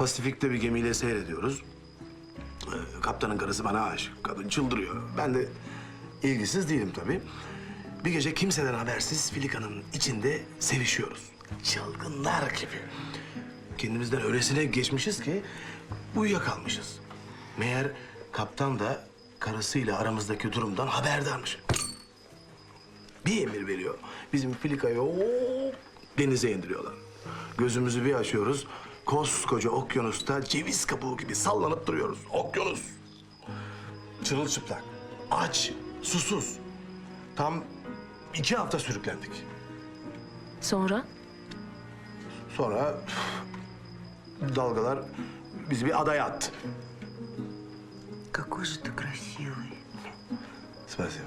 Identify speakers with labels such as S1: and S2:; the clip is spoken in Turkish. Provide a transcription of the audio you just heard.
S1: Pasifik'te bir gemiyle seyrediyoruz. Ee, kaptanın karısı bana aşık. Kadın çıldırıyor. Ben de ilgisiz değilim tabii. Bir gece kimseden habersiz Filika'nın içinde sevişiyoruz. Çılgınlar gibi. Kendimizden öylesine geçmişiz ki uyuyakalmışız. Meğer kaptan da karısıyla aramızdaki durumdan haberdarmış. Bir emir veriyor. Bizim Filika'yı denize indiriyorlar. Gözümüzü bir açıyoruz. Koskoca okyanusta ceviz kabuğu gibi sallanıp duruyoruz. Okyanus. Çırılçıplak. Aç. Susuz. Tam iki hafta sürüklendik.
S2: Sonra?
S1: Sonra dalgalar bizi bir adaya attı.
S3: Какой же ты красивый.
S1: Спасибо.